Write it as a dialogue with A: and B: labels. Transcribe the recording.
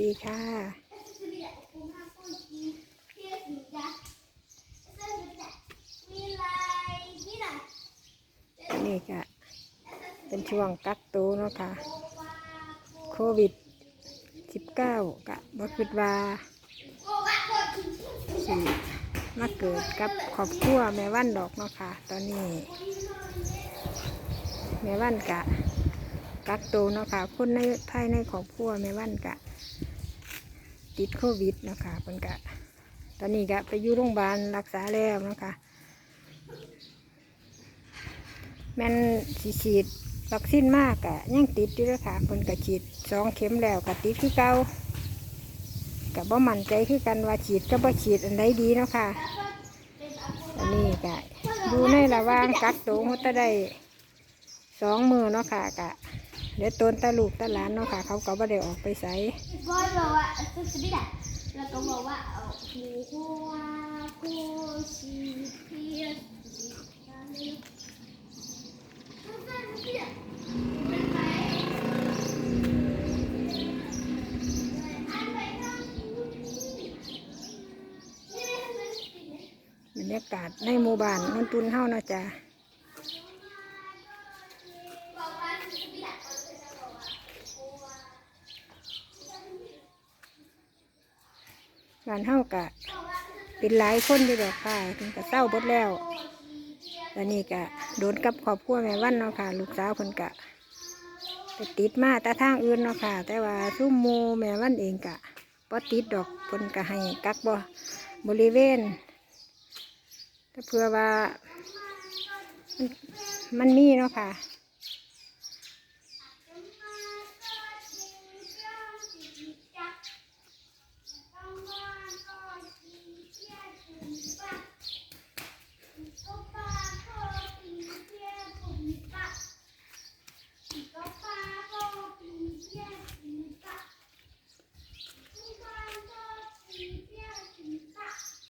A: ดีค่ะนี่ก็เป็นช่วงกักตัวเนาะค่ะ โควิด 19กะบ่คิดว่าสิมาเกิดกับครอบครัวแม่วันดอกเนาะค่ะ ตอนนี้ แม่วันกะกักตัวเนาะค่ะคนในภายในครอบครัวแม่วันกะ ติดโควิดนะคะเพิ่นกะตอนนี้กะไปอยู่โรงพยาบาลรักษาแล้วนะคะแม่นสีฉีดวัคซีนมากกะยังติดอยู่เลยค่ะเพิ่นกะฉีดสองเข็มแล้วกะติดคือเก่ากะบ่มั่นใจคือกันว่าฉีดก็บ่ฉีดอันใดดีเนาะค่ะอันนี้กะดูในระว่างกักตัวเขาจะได้สองมือเนาะค่ะกะ เดี๋ยวตนตาลูกตาหลานเนาะค่ะ เขาก็บ่ได้ออกไปใส่
B: บอยบอกว่าสุดที่ไหนแล้วก็บอกว่าเอาหูหัวกูชีเพียร
A: บรรยากาศในหมู่บ้านนนตุนเฮาเนาะจ้ะ บ้านเฮากะเป็นหลายคนอยู่ดอกค่ะถึงกะเศร้าบดแล้วตอนนี้กะโดนกับครอบครัวแม่วันเนาะค่ะ ลูกสาวเพิ่นกะไปติดมาแต่ทางอื่นเนาะค่ะ แต่ว่าซุ่มหมูแม่วันเองกะบ่ติดดอกเพิ่นกะให้กักบ่บริเวณถ้าเผื่อว่ามันมันมีเนาะค่ะ